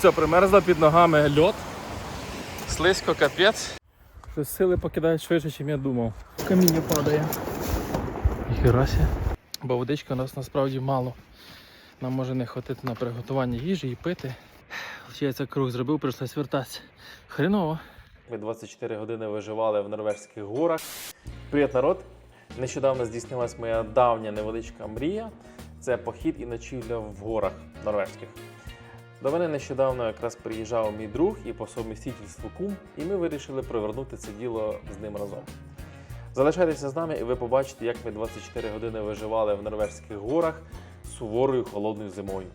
Все, примерзла під ногами льот. Слизько, капець. Щось сили покидають швидше, ніж я думав. Каміння падає. Херася. Бо водички у нас насправді мало. Нам може не хватити на приготування їжі і пити. Вчається круг зробив, прийшлось вертатися. Хреново. Ми 24 години виживали в норвезьких горах. Привіт, народ! Нещодавно здійснилась моя давня невеличка мрія. Це похід і ночівля в горах норвезьких. До мене нещодавно якраз приїжджав мій друг і по совмістительству кум, і ми вирішили провернути це діло з ним разом. Залишайтеся з нами, і ви побачите, як ми 24 години виживали в норвезьких горах суворою холодною зимою.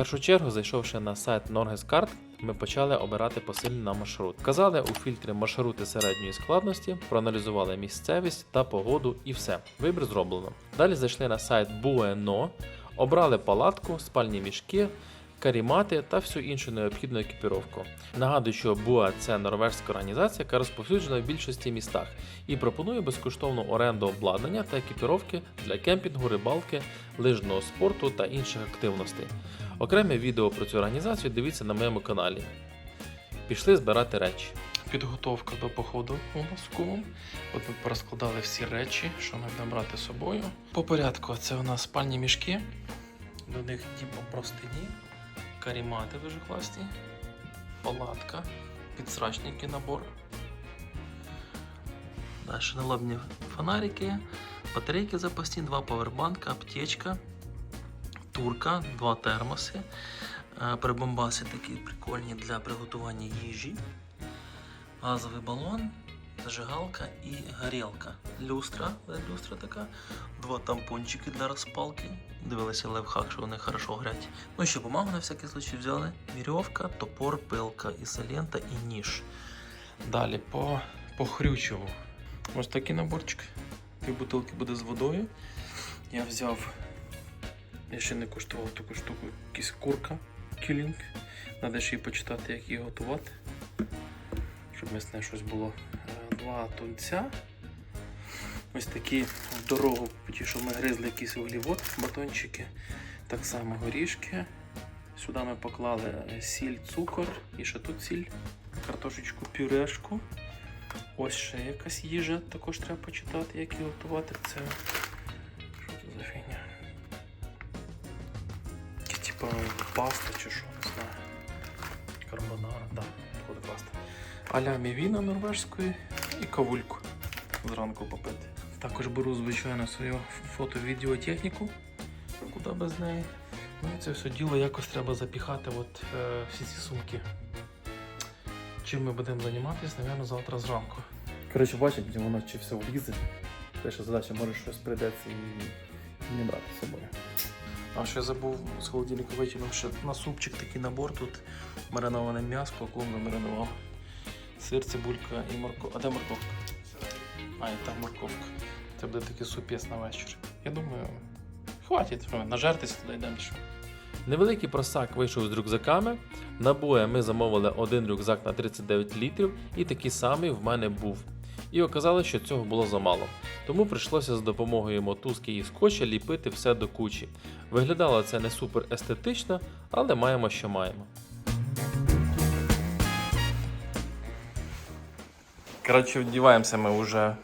Першу чергу, зайшовши на сайт Norgescard, ми почали обирати посильний на маршрут. Вказали у фільтрі маршрути середньої складності, проаналізували місцевість та погоду і все. Вибір зроблено. Далі зайшли на сайт Bueno, обрали палатку, спальні мішки, карімати та всю іншу необхідну екіпіровку. Нагадую, що БУА це норвежська організація, яка розповсюджена в більшості містах і пропонує безкоштовну оренду обладнання та екіпіровки для кемпінгу, рибалки, лижного спорту та інших активностей. Окреме відео про цю організацію дивіться на моєму каналі. Пішли збирати речі. Підготовка до походу у кумом. От ми порозкладали всі речі, що ми брати з собою. По порядку, це у нас спальні мішки. До них типу простині, карімати дуже класні, палатка, підсрачники набор. Далі налобні фонарики, батарейки запасні, два павербанка, аптечка, турка, два термоси, е, прибамбаси такі прикольні для приготування їжі, газовий балон, зажигалка і горілка. Люстра, люстра така, два тампончики для розпалки. Дивилися лайфхак, що вони хорошо грять. Ну і ще бумагу на всякий случай взяли. Вірьовка, топор, пилка, ізолента і ніж. Далі по, по хрючеву. Ось такий наборчик. Дві бутилки буде з водою. Я взяв я ще не куштував таку штуку, якась курка кілінг. Треба ще й почитати, як її готувати. Щоб м'ясне щось було. Е, Два тунця. Ось такі в дорогу, що ми гризли якийсь углівод, батончики. Так само горішки. Сюди ми поклали е, сіль, цукор і ще тут сіль, картошечку, пюрешку. Ось ще якась їжа, також треба почитати, як її готувати. Це паста чи що, не знаю. Карбонара, да, буде паста. Аля мівіна норвежської і кавульку зранку попити. Також беру, звичайно, свою фото-відеотехніку, куди без неї. Ну і це все діло якось треба запіхати от, е, всі ці сумки. Чим ми будемо займатися, напевно, завтра зранку. Коротше, бачите, воно чи все влізе. Перша задача, може щось прийдеться і не брати з собою. А ще забув з холодильника витягнув ще на супчик такий набор тут мариноване м'ясо, клум замаринував. Сир, цибулька і морковка. А де морковка? А, і там морковка. Це буде такий супець на вечір. Я думаю, хватить, що нажертися туди йдемо. Невеликий просак вийшов з рюкзаками. На боя ми замовили один рюкзак на 39 літрів, і такий самий в мене був. І оказалось, що цього було замало. Тому прийшлося з допомогою мотузки і скотча ліпити все до кучі. Виглядало це не супер естетично, але маємо, що маємо. Коротше, вдіваємося ми вже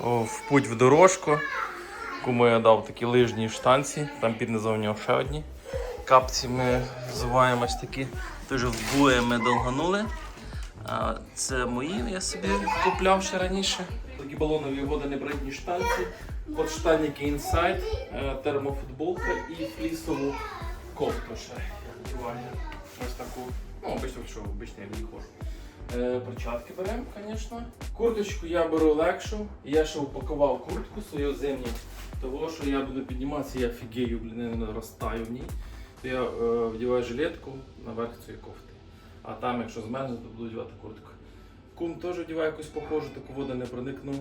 в путь в дорожку. Кому я дав такі лижні штанці, там під низом нього ще одні. Капці ми називаємо такі. Теж в бує ми долганули. Це мої, я собі купляв ще раніше. Такі балонові водонебритні штанці, подштанники інсайд, е, термофутболка і флісову кофту ще. Ось таку. Ну, обично, що обично я не ходжу. Е, Перчатки беремо, звісно. Курточку я беру легшу. Я ще упакував куртку свою зимню, того що я буду підніматися, я фігею, блін, не розтаю в ній. То я е, вдіваю жилетку наверх цієї кофти. А там, якщо змерзне, то буду вдівати куртку. Кум теж вдіває якусь похожу, таку воду не проникну.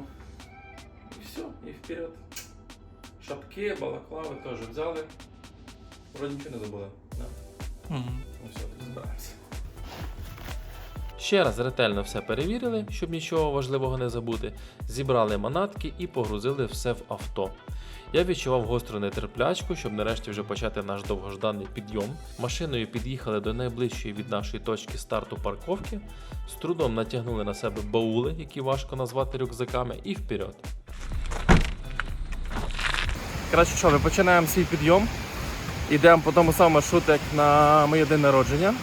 І все, і вперед. Шапки, балаклави теж взяли. Вроді нічого не забули. Да? Угу. Ну все, збираємося. Ще раз ретельно все перевірили, щоб нічого важливого не забути, зібрали манатки і погрузили все в авто. Я відчував гостру нетерплячку, щоб нарешті вже почати наш довгожданий підйом. Машиною під'їхали до найближчої від нашої точки старту парковки, з трудом натягнули на себе баули, які важко назвати рюкзаками, і вперед. Коротше, що, ми починаємо свій підйом. Йдемо по тому самому маршруту, як на моє день народження.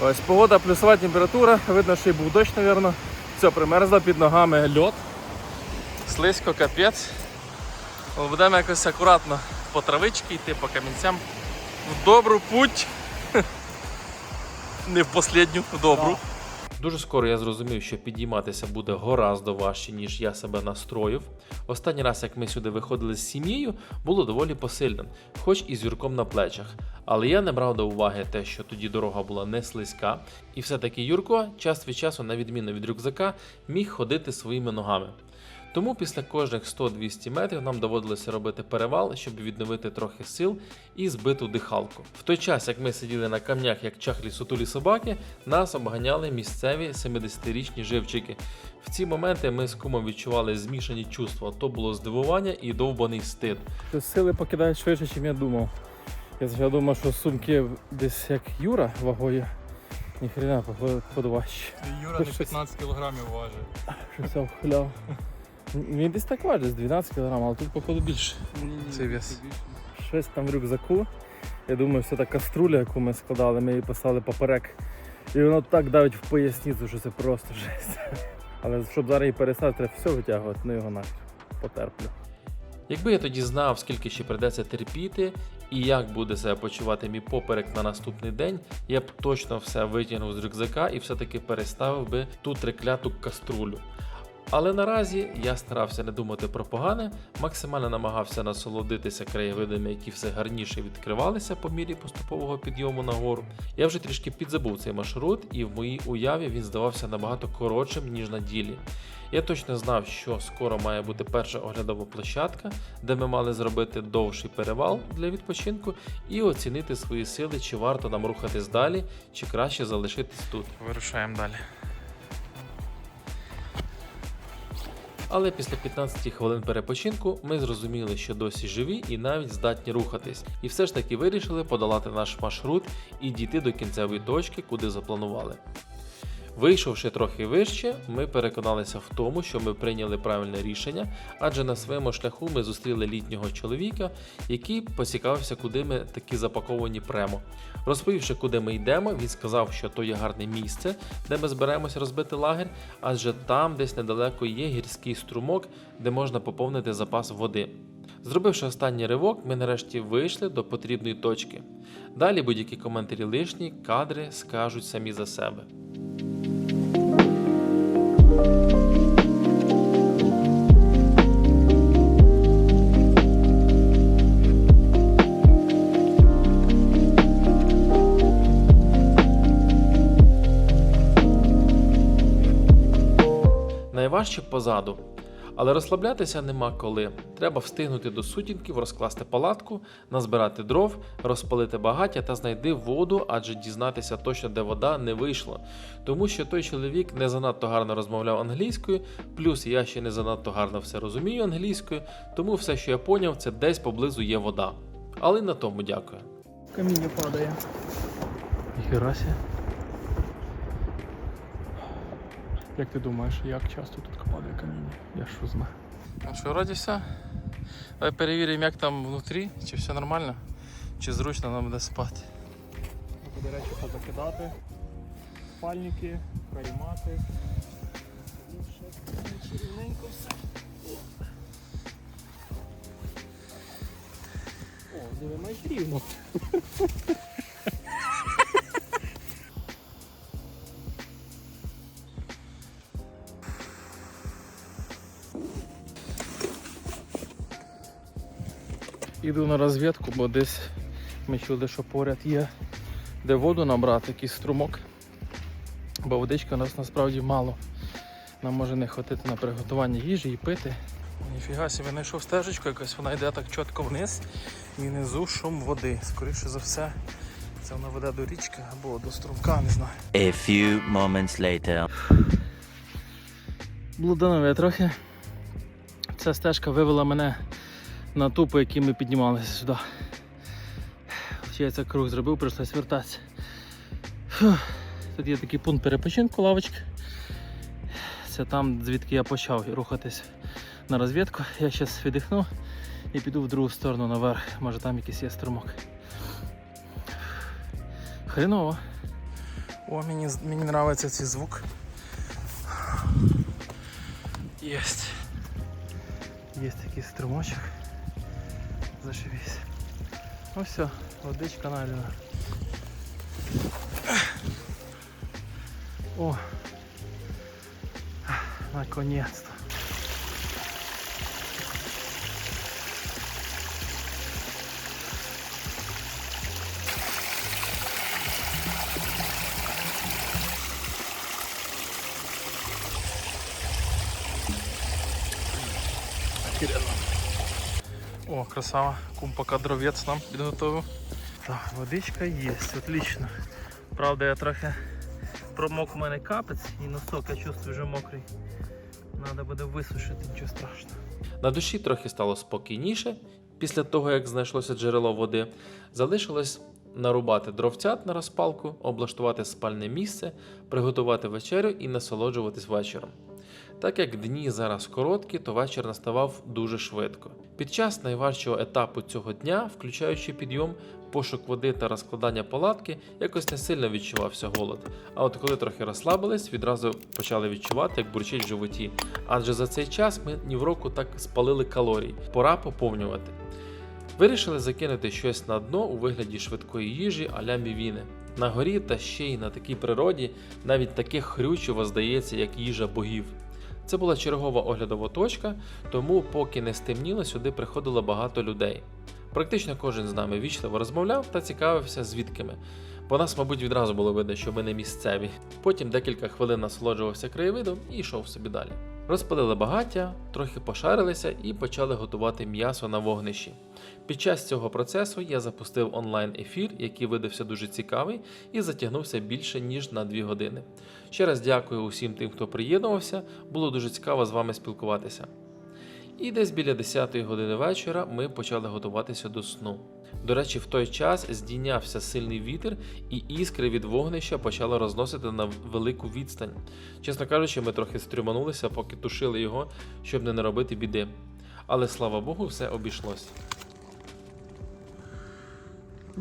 Ось погода, плюсова температура, видно, що і був дощ, мабуть. Все, примерзло під ногами льот. Слизько, капець. Будемо якось акуратно по травичці йти, по камінцям. В добру путь. Не в последню, в добру. Дуже скоро я зрозумів, що підійматися буде гораздо важче, ніж я себе настроїв. Останній раз, як ми сюди виходили з сім'єю, було доволі посильним, хоч і з юрком на плечах. Але я не брав до уваги те, що тоді дорога була не слизька, і все-таки Юрко час від часу, на відміну від рюкзака, міг ходити своїми ногами. Тому після кожних 100-200 метрів нам доводилося робити перевал, щоб відновити трохи сил і збиту дихалку. В той час, як ми сиділи на камнях, як чахлі сутулі собаки, нас обганяли місцеві 70-річні живчики. В ці моменти ми з кумом відчували змішані чувства. То було здивування і довбаний стид. Сили покидають швидше, ніж я думав. Я думав, що сумки десь як Юра вагою. Ніхрена походу важче. Юра не 15 кілограмів важить. Щось я вхиляв. Він десь так важить, з 12 кг, але тут походу більше. Цей вес. Щось там в рюкзаку. Я думаю, все та каструля, яку ми складали, ми її писали поперек. І воно так давить в поясницю, що це просто жесть. Але щоб зараз її перестати, треба все витягувати, ну його нахер. Потерплю. Якби я тоді знав, скільки ще придеться терпіти і як буде себе почувати мій поперек на наступний день, я б точно все витягнув з рюкзака і все-таки переставив би ту трикляту каструлю. Але наразі я старався не думати про погане, максимально намагався насолодитися краєвидами, які все гарніше відкривалися по мірі поступового підйому на гору. Я вже трішки підзабув цей маршрут, і в моїй уяві він здавався набагато коротшим, ніж на ділі. Я точно знав, що скоро має бути перша оглядова площадка, де ми мали зробити довший перевал для відпочинку і оцінити свої сили, чи варто нам рухатись далі, чи краще залишитись тут. Вирушаємо далі. Але після 15 хвилин перепочинку ми зрозуміли, що досі живі і навіть здатні рухатись, і все ж таки вирішили подолати наш маршрут і дійти до кінцевої точки, куди запланували. Вийшовши трохи вище, ми переконалися в тому, що ми прийняли правильне рішення, адже на своєму шляху ми зустріли літнього чоловіка, який поцікавився, куди ми такі запаковані премо. Розповівши, куди ми йдемо, він сказав, що то є гарне місце, де ми зберемося розбити лагерь, адже там десь недалеко є гірський струмок, де можна поповнити запас води. Зробивши останній ривок, ми нарешті вийшли до потрібної точки. Далі будь-які коментарі лишні, кадри скажуть самі за себе. Найважче позаду. Але розслаблятися нема коли. Треба встигнути до сутінків, розкласти палатку, назбирати дров, розпалити багаття та знайти воду, адже дізнатися точно, де вода, не вийшло. Тому що той чоловік не занадто гарно розмовляв англійською, плюс я ще не занадто гарно все розумію англійською, тому все, що я поняв, це десь поблизу є вода. Але й на тому дякую. Каміння падає. Ніхерася. Як ти думаєш, як часто тут падає каміння? Я що знаю. Ну що, вроді все. Давай перевіримо, як там внутрі, чи все нормально, чи зручно нам буде спати. До речі, позакидати. Спальники, карімати. Рівненько все. О, диви, майже рівно. Іду на розвідку, бо десь ми чули, що поряд є де воду набрати, якийсь струмок. Бо водички у нас насправді мало. Нам може не хватити на приготування їжі і пити. Ніфіга собі знайшов стежечку якась, вона йде так чітко вниз і внизу шум води. Скоріше за все, Це вона веде до річки або до струмка, не знаю. A few moments later. Блуданові я трохи. Ця стежка вивела мене на ту, по якій ми піднімалися сюди. Вчається круг зробив, прийшлось вертатися. Тут є такий пункт перепочинку, лавочка. Це там, звідки я почав рухатись на розвідку. Я зараз віддихну і піду в другу сторону наверх. Може там якийсь є струмок. Хреново. О, мені, мені подобається цей звук. Есть. Есть такий струмочок. Зашибись. Ну все, водичка налена. О! Наконец-то. Красава. Кум пока дровець нам підготовив. Так, водичка є, отлично. Правда, я трохи промок у мене капець і носок, я чувствую вже мокрий. Надо буде висушити, нічого страшного. На душі трохи стало спокійніше після того, як знайшлося джерело води. Залишилось нарубати дровцят на розпалку, облаштувати спальне місце, приготувати вечерю і насолоджуватись вечором. Так як дні зараз короткі, то вечір наставав дуже швидко. Під час найважчого етапу цього дня, включаючи підйом, пошук води та розкладання палатки, якось не сильно відчувався голод. А от коли трохи розслабились, відразу почали відчувати, як бурчить в животі. Адже за цей час ми ні в року так спалили калорій. Пора поповнювати. Вирішили закинути щось на дно у вигляді швидкої їжі а-ля мівіни. На горі та ще й на такій природі навіть таке хрючево здається, як їжа богів. Це була чергова оглядова точка, тому поки не стемніло, сюди приходило багато людей. Практично кожен з нами вічливо розмовляв та цікавився, звідки ми. По нас, мабуть, відразу було видно, що ми не місцеві. Потім декілька хвилин насолоджувався краєвидом і йшов собі далі. Розпалили багаття, трохи пошарилися і почали готувати м'ясо на вогнищі. Під час цього процесу я запустив онлайн-ефір, який видався дуже цікавий і затягнувся більше ніж на 2 години. Ще раз дякую усім тим, хто приєднувався. Було дуже цікаво з вами спілкуватися. І десь біля 10 години вечора ми почали готуватися до сну. До речі, в той час здійнявся сильний вітер, і іскри від вогнища почали розносити на велику відстань. Чесно кажучи, ми трохи стріманулися, поки тушили його, щоб не наробити біди. Але слава Богу, все обійшлось.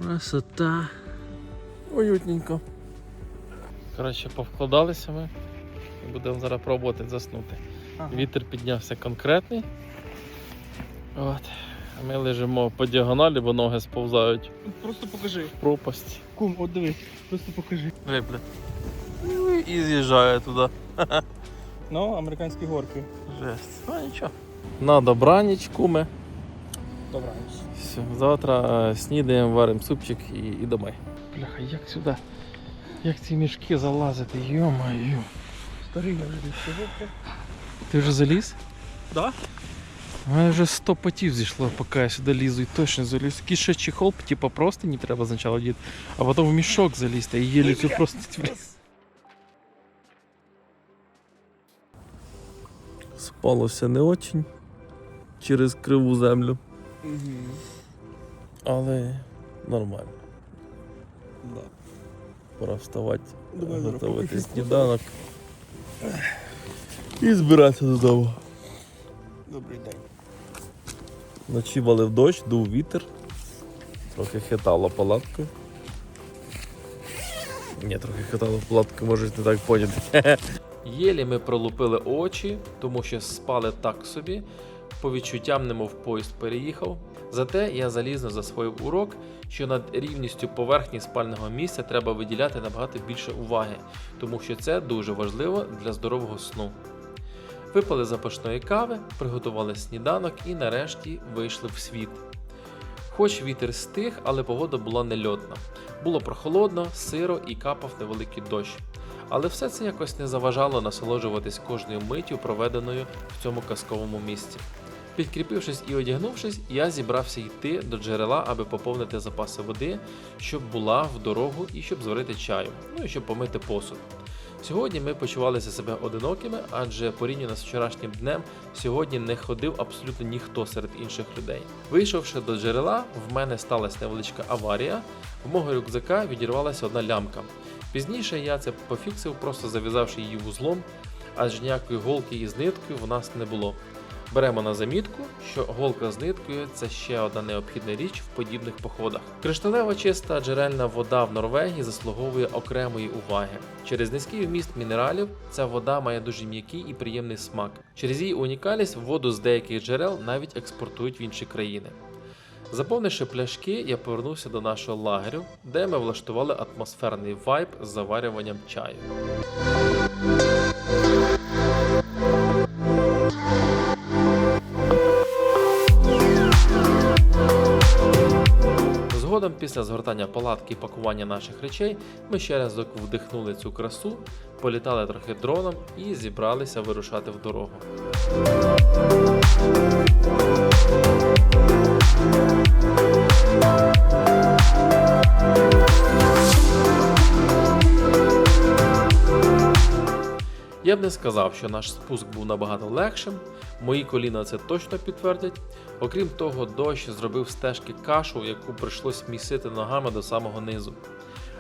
Красота. Уютненько. Коротше, повкладалися ми будемо зараз пробувати заснути. Вітер піднявся конкретний. От. Ми лежимо по діагоналі, бо ноги сповзають Просто покажи. в пропасть. Кум, от диви, просто покажи. Диви, бля. І з'їжджає туди. Ну, американські горки. Жесть. Ну нічого. На добраніч, куме. Добре. Все, завтра е, снідаємо, варимо супчик і, і домой. Бляха, як сюди? Як ці мішки залазити? Йо-моє. Старий я вже сьогодні. Ти вже заліз? Да? У мене вже 100 потів зійшло, поки я сюди лізу і точно заліз. Який ще чехол, типа просто не треба спочатку діти, а потім в мішок залізти і єлі цю просто вліз. Спалося не очень через криву землю, але нормально. Да. Пора вставати, готувати сніданок і збиратися додому. Добрий день. Вночі валив дощ, дув вітер. Трохи хитало палаткою. Ні, трохи хитало палаткою, може не так поняти. Єлі ми пролупили очі, тому що спали так собі. По відчуттям, немов поїзд переїхав. Зате я залізно засвоїв урок, що над рівністю поверхні спального місця треба виділяти набагато більше уваги, тому що це дуже важливо для здорового сну. Випили запашної кави, приготували сніданок і нарешті вийшли в світ. Хоч вітер стих, але погода була нельотна. Було прохолодно, сиро і капав невеликий дощ. Але все це якось не заважало насолоджуватись кожною миттю, проведеною в цьому казковому місці. Підкріпившись і одягнувшись, я зібрався йти до джерела, аби поповнити запаси води, щоб була в дорогу і щоб зварити чаю, ну і щоб помити посуд. Сьогодні ми почувалися себе одинокими, адже порівняно з вчорашнім днем, сьогодні не ходив абсолютно ніхто серед інших людей. Вийшовши до джерела, в мене сталася невеличка аварія. В мого рюкзака відірвалася одна лямка. Пізніше я це пофіксив, просто зав'язавши її вузлом, адже ніякої голки із ниткою в нас не було. Беремо на замітку, що голка з ниткою це ще одна необхідна річ в подібних походах. Кришталева чиста джерельна вода в Норвегії заслуговує окремої уваги. Через низький вміст мінералів ця вода має дуже м'який і приємний смак. Через її унікальність воду з деяких джерел навіть експортують в інші країни. Заповнивши пляшки, я повернувся до нашого лагерю, де ми влаштували атмосферний вайб з заварюванням чаю. Згодом, після згортання палатки і пакування наших речей, ми ще разок вдихнули цю красу, політали трохи дроном і зібралися вирушати в дорогу. Я б не сказав, що наш спуск був набагато легшим. Мої коліна це точно підтвердять. Окрім того, дощ зробив стежки кашу, яку прийшлось місити ногами до самого низу.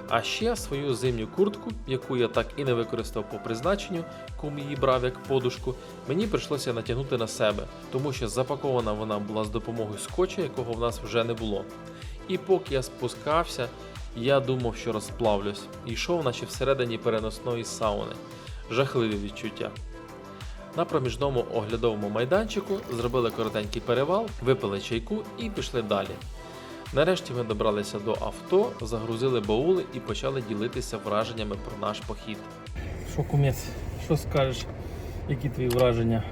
А ще свою зимню куртку, яку я так і не використав по призначенню, кум її брав як подушку, мені прийшлося натягнути на себе, тому що запакована вона була з допомогою скотча, якого в нас вже не було. І поки я спускався, я думав, що розплавлюсь, і йшов, наче всередині переносної сауни. Жахливі відчуття. На проміжному оглядовому майданчику зробили коротенький перевал, випили чайку і пішли далі. Нарешті ми добралися до авто, загрузили баули і почали ділитися враженнями про наш похід. Що кумець, що скажеш? Які твої враження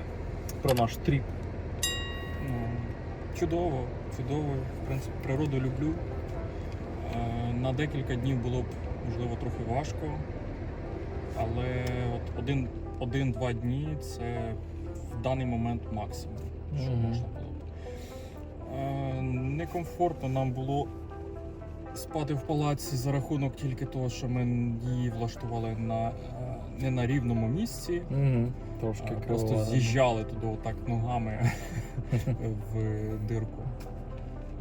про наш тріп? Ну, чудово, чудово. В принципі, природу люблю. Е, На декілька днів було б, можливо, трохи важко. Але от один, один-два дні це в даний момент максимум, що Мгм. можна було б. Е, Некомфортно нам було спати в палаці за рахунок тільки того, що ми її влаштували на, е, не на рівному місці. Угу. Трошки А, Просто з'їжджали туди отак ногами в дирку.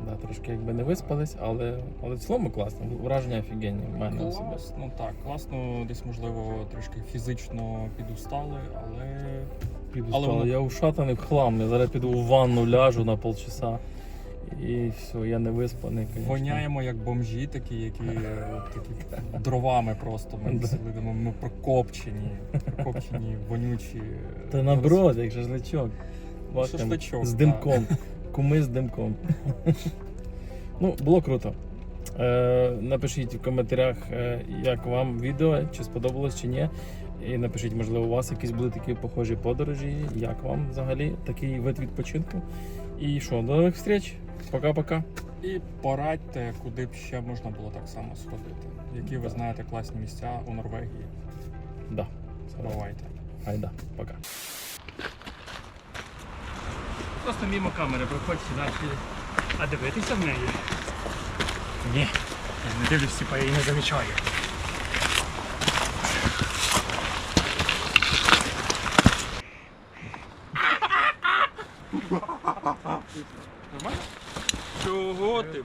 Да, трошки якби не виспались, але, але в цілому класно. Враження офігенні в мене особисто. Класно, так, класно, десь можливо трішки фізично підустали, але Піду Але воно- Я ушатаний в хлам. Я зараз піду в ванну, ляжу на полчаса. І все, я не виспаний. конечно. воняємо як бомжі, такі, які е, от такі дровами просто ми Да. сидимо, ми прокопчені, прокопчені, вонючі. Та наоборот, як шашличок. Бачимо, Шашличок, З димком. Куми з димком. ну, було круто. Е, напишіть в коментарях, е, як вам відео, чи сподобалось, чи ні. І напишіть, можливо, у вас якісь були такі похожі подорожі, як вам взагалі такий вид відпочинку. І що, до нових зустріч. Пока-пока. І порадьте, куди б ще можна було так само сходити. Які ви знаєте класні місця у Норвегії. Да. Бувайте. Айда, пока. Просто мимо камери проходь сюди. А дивитися в неї? Ні. Я не дивлюсь, типа я її не замічаю. Нормально? Чого ти?